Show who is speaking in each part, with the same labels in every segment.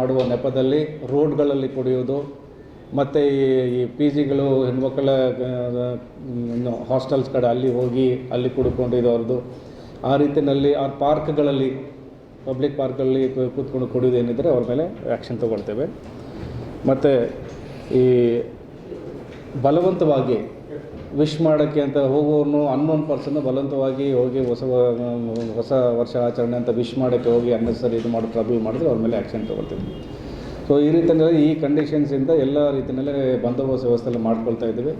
Speaker 1: ಮಾಡುವ ನೆಪದಲ್ಲಿ ರೋಡ್ಗಳಲ್ಲಿ ಕುಡಿಯೋದು ಮತ್ತು ಈ ಪಿ ಜಿಗಳು ಹೆಣ್ಮಕ್ಕಳ ಹಾಸ್ಟೆಲ್ಸ್ ಕಡೆ ಅಲ್ಲಿ ಹೋಗಿ ಅಲ್ಲಿ ಕುಡ್ಕೊಂಡಿರೋರ್ದು ಆ ರೀತಿಯಲ್ಲಿ ಆ ಪಾರ್ಕ್ಗಳಲ್ಲಿ, ಪಬ್ಲಿಕ್ ಪಾರ್ಕಲ್ಲಿ ಕೂತ್ಕೊಂಡು ಕುಡಿಯೋದು ಏನಿದ್ರೆ ಅವ್ರ ಮೇಲೆ ಆ್ಯಕ್ಷನ್ ತೊಗೊಳ್ತೇವೆ. ಮತ್ತು ಈ ಬಲವಂತವಾಗಿ ವಿಶ್ ಮಾಡೋಕ್ಕೆ ಅಂತ ಹೋಗೋನು ಅನ್ನೋನ್ ಪರ್ಸನ್ ಬಲವಂತವಾಗಿ ಹೋಗಿ ಹೊಸ ಹೊಸ ವರ್ಷ ಆಚರಣೆ ಅಂತ ವಿಶ್ ಮಾಡೋಕ್ಕೆ ಹೋಗಿ ಅನ್ನೆಸರಿ ಇದು ಮಾಡಿ ಟ್ರಬಲ್ ಮಾಡಿದ್ರೆ ಅವ್ರ ಮೇಲೆ ಆ್ಯಕ್ಷನ್ ತೊಗೊಳ್ತೀವಿ. ಸೊ ಈ ರೀತಿಯಲ್ಲಿ ಈ ಕಂಡೀಷನ್ಸಿಂದ ಎಲ್ಲ ರೀತಿಯಲ್ಲೇ ಬಂದೋಬಸ್ತ್ ವ್ಯವಸ್ಥೆಯಲ್ಲಿ ಮಾಡ್ಕೊಳ್ತಾ ಇದ್ದೀವಿ.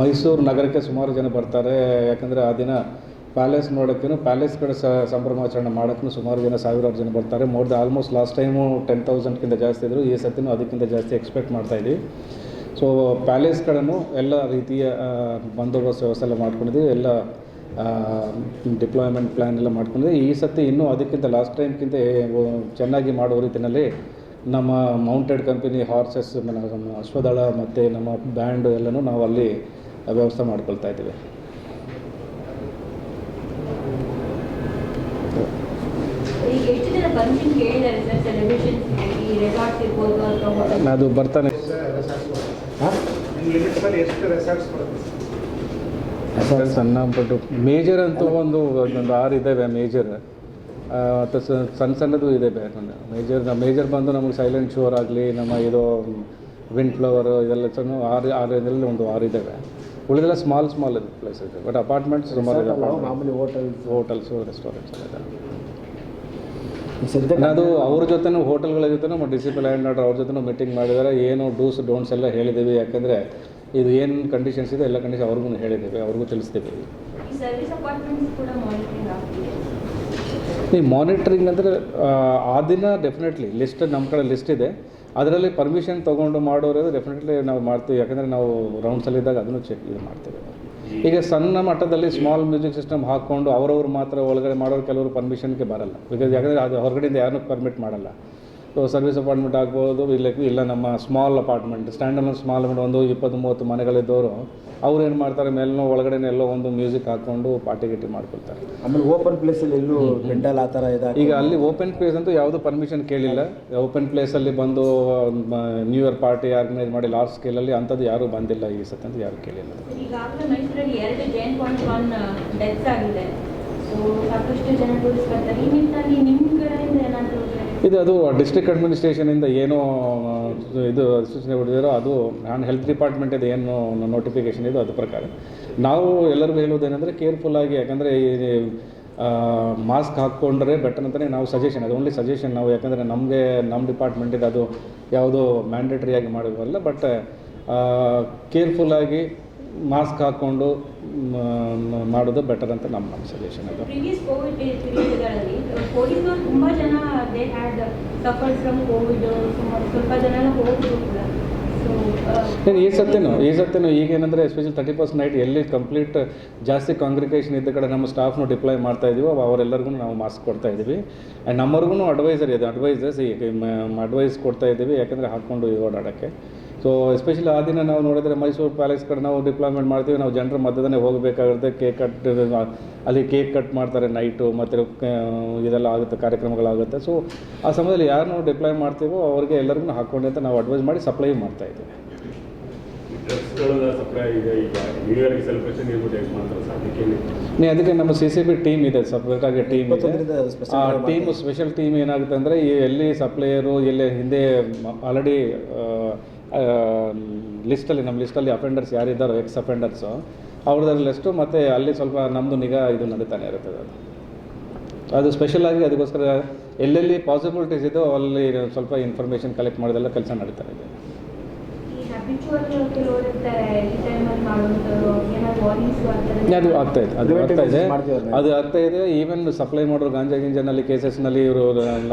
Speaker 1: ಮೈಸೂರು ನಗರಕ್ಕೆ ಸುಮಾರು ಜನ ಬರ್ತಾರೆ. ಯಾಕಂದರೆ ಆ ದಿನ ಪ್ಯಾಲೇಸ್ ನೋಡೋಕ್ಕೂ ಪ್ಯಾಲೇಸ್ ಕಡೆ ಸ ಸಂಭ್ರಮಾಚರಣೆ ಮಾಡೋಕ್ಕೂ ಸುಮಾರು ಜನ, ಸಾವಿರಾರು ಜನ ಬರ್ತಾರೆ. More the almost last time ten ತೌಸಂಡ್ಗಿಂತ ಜಾಸ್ತಿ ಇದ್ದರು ಈ ಸತಿನೂ ಅದಕ್ಕಿಂತ ಜಾಸ್ತಿ ಎಕ್ಸ್ಪೆಕ್ಟ್ ಮಾಡ್ತಾ ಇದ್ದೀವಿ. ಸೊ ಪ್ಯಾಲೇಸ್ಗಳನ್ನು ಎಲ್ಲ ರೀತಿಯ ಬಂದೋಬಸ್ತ್ ವ್ಯವಸ್ಥೆ ಎಲ್ಲ ಮಾಡ್ಕೊಂಡಿದ್ವಿ ಎಲ್ಲ ಡಿಪ್ಲಾಯ್ಮೆಂಟ್ ಪ್ಲ್ಯಾನ್ ಎಲ್ಲ ಮಾಡ್ಕೊಂಡಿದ್ವಿ ಈ ಸತಿ ಇನ್ನೂ ಅದಕ್ಕಿಂತ ಲಾಸ್ಟ್ ಟೈಮ್ಗಿಂತ ಚೆನ್ನಾಗಿ ಮಾಡೋ ರೀತಿಯಲ್ಲಿ ನಮ್ಮ ಮೌಂಟೆಡ್ ಕಂಪನಿ ಹಾರ್ಸಸ್ ನಮ್ಮ ಅಶ್ವದಳ ಮತ್ತು ನಮ್ಮ ಬ್ಯಾಂಡ್ ಎಲ್ಲನೂ ನಾವು ಅಲ್ಲಿ ವ್ಯವಸ್ಥೆ ಮಾಡ್ಕೊಳ್ತಾ ಇದ್ದೀವಿ.
Speaker 2: ಅದು ಎಷ್ಟು ಜನ ಪರ್ಮಿಷನ್ ಕೇಳಿದ್ದಾರೆ ಸರ್ ಸೆಲೆಬ್ರೇಷನ್ಸ್ ಈ ರೆಸಾರ್ಟ್ಸ್ ಇರ್ಬೋದು ಅಥವಾ ಹೋಟೆಲ್
Speaker 1: ಅದು ಬರ್ತಾನೆ
Speaker 3: ಲಿಮಿಟ್ಸಲ್ಲಿ ಎಷ್ಟು ರೆಸಾರ್ಟ್ಸ್ ಬರುತ್ತೆ?
Speaker 1: ಸರ್ ಸಣ್ಣ ಪುಟ್ಟು ಮೇಜರ್ ಅಂತ ಒಂದು ಒಂದು ಆರು ಇದ್ದಾವೆ ಮೇಜರ್ ಮತ್ತು ಸಣ್ಣ ಸಣ್ಣದು ಇದೆ ಮೇಜರ್ ಮೇಜರ್ ಬಂದು ನಮಗೆ ಸೈಲೆಂಟ್ ಶೋರ್ ಆಗಲಿ ನಮ್ಮ ಇದು ವಿಂಡ್ ಫ್ಲವರ್ ಇದೆಲ್ಲ ಸಣ್ಣ ಆರು ಆರು ಇದರಲ್ಲಿ ಒಂದು ಆರು ಇದ್ದಾವೆ ಉಳಿದೆಲ್ಲ ಸ್ಮಾಲ್ ಸ್ಮಾಲ್ ಪ್ಲೇಸ್ ಇದೆ ಬಟ್ ಅಪಾರ್ಟ್ಮೆಂಟ್ಸ್ ಸುಮಾರು
Speaker 4: ಮಾಮೂಲಿ ಹೋಟೆಲ್
Speaker 1: ಹೋಟೆಲ್ಸು ರೆಸ್ಟೋರೆಂಟ್ಸ್ ಎಲ್ಲ ಇದೆ
Speaker 4: ಸದ್ಯಕ್ಕೆ
Speaker 1: ಅದು ಅವ್ರ ಜೊತೆನೂ ಹೋಟೆಲ್ಗಳ ಜೊತೆನೂ ಡಿಸಿಪ್ಲಿನ್ ಆ್ಯಂಡ್ ಆರ್ಡರ್ ಅವ್ರ ಜೊತೆನೂ ಮೀಟಿಂಗ್ ಮಾಡಿದ್ದಾರೆ ಏನು ಡೂಸ್ ಡೋಂಟ್ಸ್ ಎಲ್ಲ ಹೇಳಿದ್ದೀವಿ. ಯಾಕಂದರೆ ಇದು ಏನು ಕಂಡೀಷನ್ಸ್ ಇದೆ ಎಲ್ಲ ಕಂಡೀಷನ್ ಅವ್ರಿಗೂ ಹೇಳಿದ್ದೀವಿ. ಅವ್ರಿಗೂ ತಿಳಿಸ್ತೀವಿ.
Speaker 2: ಈ ಸರ್ವಿಸ್ ಅಪಾರ್ಟ್ಮೆಂಟ್ಸ್ ಕೂಡ ಮಾನಿಟರಿಂಗ್ ಆಗ್ತಿದೆ?
Speaker 1: ಈ ಮಾನಿಟ್ರಿಂಗ್ ಅಂದರೆ ಆ ದಿನ ಡೆಫಿನೆಟ್ಲಿ ಲಿಸ್ಟ್ ನಮ್ಮ ಕಡೆ ಲಿಸ್ಟ್ ಇದೆ. ಅದರಲ್ಲಿ ಪರ್ಮಿಷನ್ ತೊಗೊಂಡು ಮಾಡೋರು ಡೆಫಿನೆಟ್ಲಿ ನಾವು ಮಾಡ್ತೀವಿ. ಯಾಕಂದರೆ ನಾವು ರೌಂಡ್ಸಲ್ಲಿದ್ದಾಗ ಅದನ್ನು ಚೆಕ್ ಇದು ಮಾಡ್ತೀವಿ. ಈಗ ಸಣ್ಣ ಮಟ್ಟದಲ್ಲಿ ಸ್ಮಾಲ್ ಮ್ಯೂಸಿಕ್ ಸಿಸ್ಟಮ್ ಹಾಕ್ಕೊಂಡು ಅವರವ್ರು ಮಾತ್ರ ಒಳಗಡೆ ಮಾಡೋರು ಕೆಲವರು ಪರ್ಮಿಷನ್ಗೆ ಬರಲ್ಲ. ಬಿಕಾಸ್ ಯಾಕಂದರೆ ಅದು ಹೊರಗಡೆಯಿಂದ ಯಾರನ್ನೂ ಪರ್ಮಿಟ್ ಮಾಡಲ್ಲ. ಸರ್ವಿಸ್ ಅಪಾರ್ಟ್ಮೆಂಟ್ ಆಗ್ಬೋದು ಇಲ್ಲ ಇಲ್ಲ ನಮ್ಮ ಸ್ಮಾಲ್ ಅಪಾರ್ಟ್ಮೆಂಟ್ ಸ್ಟ್ಯಾಂಡರ್ಡ್ ಸ್ಮಾಲ್ ಒಂದು ಇಪ್ಪತ್ತು ಮೂವತ್ತು ಮನೆಗಳಿದ್ದವರು ಅವ್ರು ಏನು ಮಾಡ್ತಾರೆ ಮೇಲೂ ಒಳಗಡೆ ಎಲ್ಲೋ ಒಂದು ಮ್ಯೂಸಿಕ್ ಹಾಕ್ಕೊಂಡು ಪಾರ್ಟಿ ಗಿಟಿ ಮಾಡ್ಕೊಳ್ತಾರೆ.
Speaker 4: ಆಮೇಲೆ ಓಪನ್ ಪ್ಲೇಸಲ್ಲಿ ಎಲ್ಲೂ ಪೆಂಡಲ್ ಆ ಥರ ಇದೆ?
Speaker 1: ಈಗ ಅಲ್ಲಿ ಓಪನ್ ಪ್ಲೇಸ್ ಅಂತೂ ಯಾವುದೂ ಪರ್ಮಿಷನ್ ಕೇಳಿಲ್ಲ. ಓಪನ್ ಪ್ಲೇಸಲ್ಲಿ ಬಂದು ನ್ಯೂ ಇಯರ್ ಪಾರ್ಟಿ ಆರ್ಗನೈಸ್ ಮಾಡಿ ಲಾರ್ಜ್ ಸ್ಕೇಲಲ್ಲಿ ಅಂಥದ್ದು ಯಾರೂ ಬಂದಿಲ್ಲ ಈ ಸತಿ ಅಂತ ಯಾರು ಕೇಳಿಲ್ಲ.
Speaker 2: ಸಾಕಷ್ಟು ಜನ ಟೂರಿಸ್ಟ್ ಬರ್ತಾರೆ. ಈ ನಿಟ್ಟಿನಲ್ಲಿ ನಿಮ್ಮ ಕಡೆಯಿಂದ ಏನಾದರೂ
Speaker 1: ಇದು ಅದು ಡಿಸ್ಟ್ರಿಕ್ಟ್ ಅಡ್ಮಿನಿಸ್ಟ್ರೇಷನಿಂದ ಏನು ಇದು ಸೂಚನೆ ಕೊಟ್ಟಿದ್ದಾರೋ ಅದು ನಾನು ಹೆಲ್ತ್ ಡಿಪಾರ್ಟ್ಮೆಂಟಿಂದ ಏನು ನೋಟಿಫಿಕೇಷನ್ ಇದು ಅದ್ರ ಪ್ರಕಾರ. ನಾವು ಎಲ್ಲರಿಗೂ ಹೇಳೋದೇನೆಂದರೆ ಕೇರ್ಫುಲ್ಲಾಗಿ ಯಾಕಂದರೆ ಈ ಮಾಸ್ಕ್ ಹಾಕ್ಕೊಂಡ್ರೆ ಬೆಟರ್ ಅಂತಲೇ ನಾವು ಸಜೆಷನ್ ಅದು ಓನ್ಲಿ ಸಜೆಷನ್ ನಾವು, ಯಾಕಂದರೆ ನಮಗೆ ನಮ್ಮ ಡಿಪಾರ್ಟ್ಮೆಂಟಿಂದ ಅದು ಯಾವುದು ಮ್ಯಾಂಡೇಟರಿಯಾಗಿ ಮಾಡೋದಲ್ಲ ಬಟ್ ಕೇರ್ಫುಲ್ಲಾಗಿ ಮಾಸ್ಕ್ ಹಾಕ್ಕೊಂಡು ಮಾಡೋದು ಬೆಟರ್ ಅಂತ ನಮ್ಮ ಸಜೆಷನ್ ಅದು. ಏನು ಈ ಸತ್ಯನೂ ಈ ಸತ್ಯನೂ ಈಗೇನಂದರೆ ಎಸ್ಪೆಷಲಿ ತರ್ಟಿ ಪರ್ಸೆಂಟ್ ನೈಟ್ ಎಲ್ಲಿ ಕಂಪ್ಲೀಟ್ ಜಾಸ್ತಿ ಕಾಂಗ್ರಿಗೇಷನ್ ಇದ್ದ ಕಡೆ ನಮ್ಮ ಸ್ಟಾಫ್ನು ಡಿಪ್ಲೈ ಮಾಡ್ತಾ ಇದೀವೋ ಅವರೆಲ್ಲರಿಗೂ ನಾವು ಮಾಸ್ಕ್ ಕೊಡ್ತಾ ಇದ್ದೀವಿ ಆ್ಯಂಡ್ ನಮ್ಮವ್ರಿಗೂ ಅಡ್ವೈಸರ್ ಇದೆ ಅಡ್ವೈಸಸ್ ಈಗ ಅಡ್ವೈಸ್ ಕೊಡ್ತಾ ಇದ್ದೀವಿ ಯಾಕಂದರೆ ಹಾಕ್ಕೊಂಡು ಓಡಾಡೋಕ್ಕೆ. ಸೊ ಎಸ್ಪೆಷಲಿ ಆ ದಿನ ನಾವು ನೋಡಿದರೆ ಮೈಸೂರು ಪ್ಯಾಲೇಸ್ ಕಡೆ ನಾವು ಡಿಪ್ಲಾಯ್ಮೆಂಟ್ ಮಾಡ್ತೀವಿ. ನಾವು ಜನರ ಮಧ್ಯದಲ್ಲೇ ಹೋಗಬೇಕಾಗುತ್ತೆ. ಕೇಕ್ ಕಟ್ ಅಲ್ಲಿ ಕೇಕ್ ಕಟ್ ಮಾಡ್ತಾರೆ ನೈಟು ಮತ್ತು ಇದೆಲ್ಲ ಆಗುತ್ತೆ ಕಾರ್ಯಕ್ರಮಗಳಾಗುತ್ತೆ. ಸೊ ಆ ಸಮಯದಲ್ಲಿ ಯಾರು ನಾವು ಡಿಪ್ಲಾಯ್ ಮಾಡ್ತೀವೋ ಅವರಿಗೆ ಎಲ್ಲರಿಗೂ ಹಾಕ್ಕೊಂಡು ಅಂತ ನಾವು ಅಡ್ವೈಸ್ ಮಾಡಿ ಸಪ್ಲೈ ಮಾಡ್ತಾ ಇದ್ದೀವಿ. ನೀ ಅದಕ್ಕೆ ನಮ್ಮ ಸಿ ಸಿ ಬಿ ಟೀಮ್ ಇದೆ ಸಪ್ರೇಟಾಗಿ ಟೀಮ್ ಇದೆ. ಆ ಟೀಮ್ ಸ್ಪೆಷಲ್ ಟೀಮ್ ಏನಾಗುತ್ತೆ ಅಂದರೆ ಎಲ್ಲಿ ಸಪ್ಲೈಯರು ಎಲ್ಲಿ ಹಿಂದೆ ಆಲ್ರೆಡಿ ಲಿಸ್ಟಲ್ಲಿ ನಮ್ಮ ಲಿಸ್ಟಲ್ಲಿ ಅಫೆಂಡರ್ಸ್ ಯಾರಿದ್ದಾರೋ ಎಕ್ಸ್ ಅಫೆಂಡರ್ಸು ಅವ್ರದ್ದು ಲಿಸ್ಟು ಮತ್ತು ಅಲ್ಲಿ ಸ್ವಲ್ಪ ನಮ್ಮದು ನಿಗಾ ಇದು ನಡೀತಾನೆ ಇರ್ತದೆ ಅದು. ಅದು ಸ್ಪೆಷಲಾಗಿ ಅದಕ್ಕೋಸ್ಕರ ಎಲ್ಲೆಲ್ಲಿ ಪಾಸಿಬಿಲಿಟೀಸ್ ಇದೋ ಅಲ್ಲಿ ಸ್ವಲ್ಪ ಇನ್ಫಾರ್ಮೇಷನ್ ಕಲೆಕ್ಟ್ ಮಾಡೋದೆಲ್ಲ ಕೆಲಸ ನಡೀತಾ ಇದೆ. ಅದು ಆಗ್ತಾ ಇದೆ ಅದು ಆಗ್ತಾ ಇದೆ. ಅದು ಆಗ್ತಾ ಇದೆ ಈವನ್ ಸಪ್ಲೈ ಮಾಡೋರು ಗಾಂಜಾ ಗಿಂಜನಲ್ಲಿ ಕೇಸಸ್ನಲ್ಲಿ ಇವರು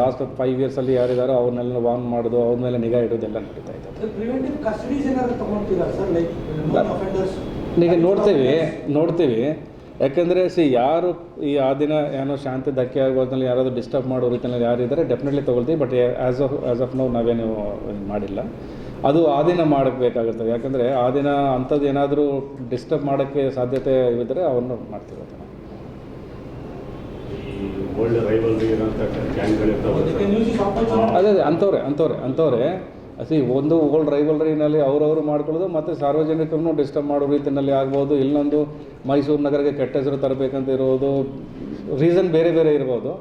Speaker 1: ಲಾಸ್ಟ್ ಫೈವ್ ಇಯರ್ಸಲ್ಲಿ ಯಾರಿದ್ದಾರೋ ಅವ್ರನ್ನೆಲ್ಲ ವಾರ್ನ್ ಮಾಡೋದು ಅವ್ರ ಮೇಲೆ ನಿಗಾ ಇಡೋದೆಲ್ಲ ನಡೀತಾ ಇದೆ. ಈಗ ನೋಡ್ತೀವಿ ನೋಡ್ತೀವಿ. ಯಾಕೆಂದರೆ ಸಿ ಯಾರು ಈ ಆ ದಿನ ಏನೋ ಶಾಂತಿ ಧಕ್ಕೆ ಆಗೋದ್ರಲ್ಲಿ ಯಾರಾದ್ರೂ ಡಿಸ್ಟರ್ಬ್ ಮಾಡೋ ರೀತಿಯಲ್ಲಿ ಯಾರಿದ್ದಾರೆ ಡೆಫಿನೆಟ್ಲಿ ತಗೊಳ್ತೀವಿ but as of as of no ನಾವೇನು ಮಾಡಿಲ್ಲ. ಅದು ಆ ದಿನ ಮಾಡಬೇಕಾಗುತ್ತೆ ಯಾಕಂದರೆ ಆ ದಿನ ಅಂಥದ್ದು ಏನಾದರೂ ಡಿಸ್ಟರ್ಬ್ ಮಾಡೋಕ್ಕೆ ಸಾಧ್ಯತೆ ಇದ್ದರೆ ಅವನ್ನು ಮಾಡ್ತೀವಿ ಅದನ್ನು
Speaker 3: ಆಪರ್ಚುನಿಟಿ
Speaker 1: ಅದೇ ಅದೇ ಅಂಥವ್ರೆ ಅಂಥವ್ರೆ ಅಂಥವ್ರೆ ಸಿ ಒಂದು ಓಲ್ಡ್ ರೈವಲ್ರಿನಲ್ಲಿ ಅವರವರು ಮಾಡ್ಕೊಳ್ಳೋದು ಮತ್ತು ಸಾರ್ವಜನಿಕರನ್ನು ಡಿಸ್ಟರ್ಬ್ ಮಾಡೋ ರೀತಿಯಲ್ಲಿ ಆಗ್ಬೋದು ಇಲ್ಲೊಂದು ಮೈಸೂರು ನಗರಕ್ಕೆ ಕೆಟ್ಟ ಹೆಸರು ತರಬೇಕಂತ ಇರೋದು ರೀಸನ್ ಬೇರೆ ಬೇರೆ ಇರ್ಬೋದು.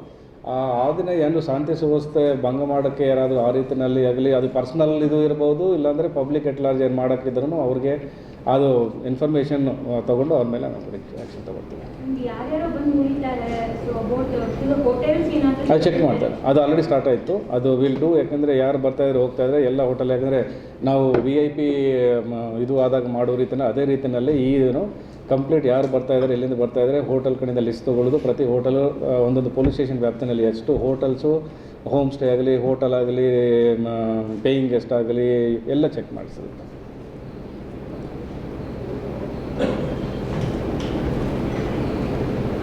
Speaker 1: ಆ ದಿನ ಏನು ಶಾಂತಿ ಸುವ್ಯವಸ್ಥೆ ಭಂಗ ಮಾಡೋಕ್ಕೆ ಯಾರಾದರೂ ಆ ರೀತಿಯಲ್ಲಿ ಆಗಲಿ, ಅದು ಪರ್ಸ್ನಲ್ ಇದು ಇರ್ಬೋದು, ಇಲ್ಲಾಂದರೆ ಪಬ್ಲಿಕ್ ಎಟ್ ಲಾರ್ಜ್ ಏನು ಮಾಡೋಕ್ಕಿದ್ರೂ ಅವ್ರಿಗೆ ಅದು ಇನ್ಫಾರ್ಮೇಷನ್ ತಗೊಂಡು ಅವ್ರ ಮೇಲೆ ನಾವು ಆ್ಯಕ್ಷನ್ ತಗೊಳ್ತೀವಿ. ಅದು ಚೆಕ್ ಮಾಡ್ತಾರೆ. ಅದು ಆಲ್ರೆಡಿ ಸ್ಟಾರ್ಟ್ ಆಯಿತು. ಅದು ವಿಲ್ ಡೂ ಯಾಕಂದರೆ ಯಾರು ಬರ್ತಾಯಿದ್ರೆ ಹೋಗ್ತಾಯಿದ್ರೆ ಎಲ್ಲ ಹೋಟೆಲ್ ಯಾಕಂದರೆ ನಾವು ವಿ ಐ ಪಿ ಇದು ಆದಾಗ ಮಾಡೋ ರೀತಿನ ಅದೇ ರೀತಿಯಲ್ಲಿ ಈ ಏನು ಕಂಪ್ಲೀಟ್ ಯಾರು ಬರ್ತಾ ಇದ್ದಾರೆ ಎಲ್ಲಿಂದ ಬರ್ತಾ ಇದ್ದಾರೆ ಹೋಟೆಲ್ ಕಡೆಯಿಂದ ಲಿಸ್ಟ್ ತೊಗೊಳ್ಳೋದು. ಪ್ರತಿ ಹೋಟೆಲು ಒಂದೊಂದು ಪೊಲೀಸ್ ಸ್ಟೇಷನ್ ವ್ಯಾಪ್ತಿನಲ್ಲಿ ಎಷ್ಟು ಹೋಟೆಲ್ಸು ಹೋಮ್ ಸ್ಟೇ ಆಗಲಿ ಹೋಟೆಲ್ ಆಗಲಿ ಪೇಯಿಂಗ್ ಗೆಸ್ಟ್ ಆಗಲಿ ಎಲ್ಲ ಚೆಕ್ ಮಾಡಿಸಿರುತ್ತೆ